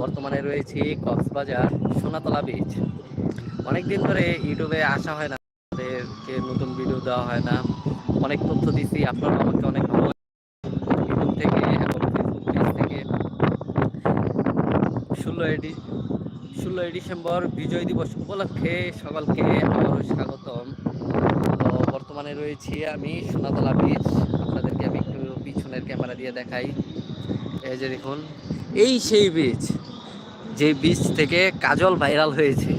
বর্তমানে রয়েছি কক্সবাজার সোনাতলা বিচ অনেকদিন ধরে ইউটিউবে আসা হয় না, আমাদেরকে নতুন ভিডিও দেওয়া হয় না। অনেক তথ্য দিছি, আপনারা আমাকে অনেক ভালো ইউটিউব থেকে এবং ফেসবুক পেজ থেকে। ষোলোই ষোলোই ডিসেম্বর বিজয় দিবস উপলক্ষে সকলকে আবারও স্বাগতম। তো বর্তমানে রয়েছি আমি সোনাতলা বিচ আপনাদেরকে আমি একটু পিছনের ক্যামেরা দিয়ে দেখাই। এই যে দেখুন, এই সেই বীজ যে বীজ থেকে কাজল ভাইরাল হয়েছে,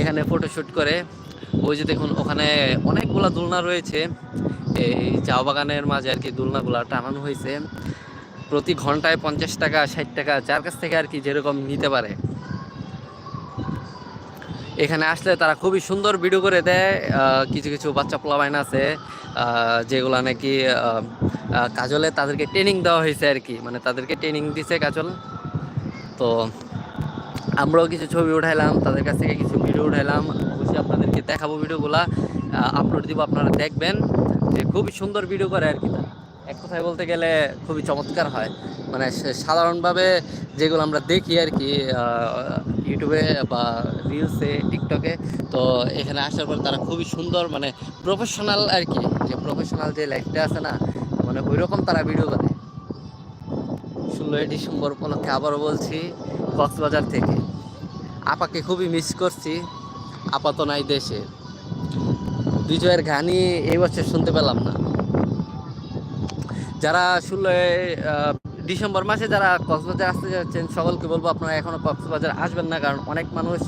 এখানে ফটোশ্যুট করে। ওই যে দেখুন, ওখানে অনেকগুলা দোলনা রয়েছে। এই চা বাগানের মাঝে আর কি দোলনাগুলা টানানো হয়েছে। প্রতি ঘন্টায় পঞ্চাশ টাকা, ষাট টাকা, যার কাছ থেকে আর কি যেরকম নিতে পারে। এখানে আসলে তারা খুবই সুন্দর ভিডিও করে দেয়। কিছু কিছু বাচ্চা পোলাবাইন আছে যেগুলা নাকি কাজলে তাদেরকে ট্রেনিং দেওয়া হয়েছে আর কি। মানে তাদেরকে ট্রেনিং দিছে কাজল। তো আমরাও কিছু ছবি উঠাইলাম, তাদের কাছ থেকে কিছু ভিডিও উঠাইলাম। অবশ্যই আপনাদেরকে দেখাবো ভিডিওগুলা আপলোড দিব, আপনারা দেখবেন যে খুবই সুন্দর ভিডিও করে আর কি এক কথায় বলতে গেলে খুবই চমৎকার হয়। মানে সাধারণভাবে যেগুলো আমরা দেখি আর কি ইউটিউবে বা রিলসে টিকটকে তো এখানে আসার পর তারা খুবই সুন্দর মানে প্রফেশনাল আর কি, যে প্রফেশনাল যে লাইফটা আছে না মানে ওই রকম তারা ভিডিও করে ষোলোই ডিসেম্বর উপলক্ষে আবারও বলছি, কক্সবাজার থেকে। আপাকে খুবই মিস করছি। আপাত নাই দেশে। বিজয়ের গানই এই বছর শুনতে পেলাম না। যারা আহ, ডিসেম্বর মাসে যারা কক্সবাজার আসতে যাচ্ছেন সকলকে বলব আপনারা এখনও কক্সবাজার আসবেন না কারণ অনেক মানুষ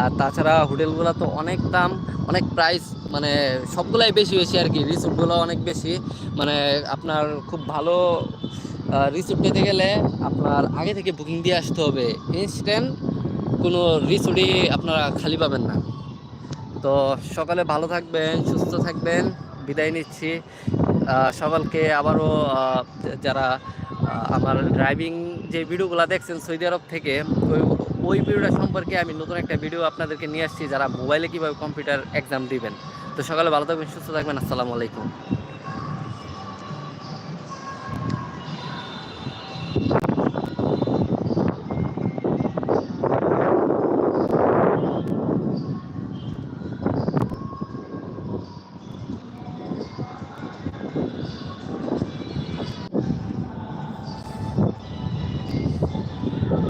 আর তাছাড়া হোটেলগুলো তো অনেক দাম অনেক প্রাইস মানে সবগুলাই বেশি বেশি আর কি রিসোর্টগুলো অনেক বেশি। মানে আপনার খুব ভালো রিসোর্ট পেতে গেলে আপনার আগে থেকে বুকিং দিয়ে আসতে হবে। ইনস্ট্যান্ট কোনো রিসোর্টই আপনারা খালি পাবেন না। তো সকালে ভালো থাকবেন, সুস্থ থাকবেন, বিদায় নিচ্ছি। সকালকে আবারও যারা আমার ড্রাইভিং যে ভিডিওগুলো দেখছেন সৌদি আরব থেকে, ওই ওই ভিডিওটা সম্পর্কে আমি নতুন একটা ভিডিও আপনাদেরকে নিয়ে আসছি, যারা মোবাইলে কীভাবে কম্পিউটার এক্সাম দিবেন। তো সকালে ভালো থাকবেন, সুস্থ থাকবেন, আসসালামু আলাইকুম।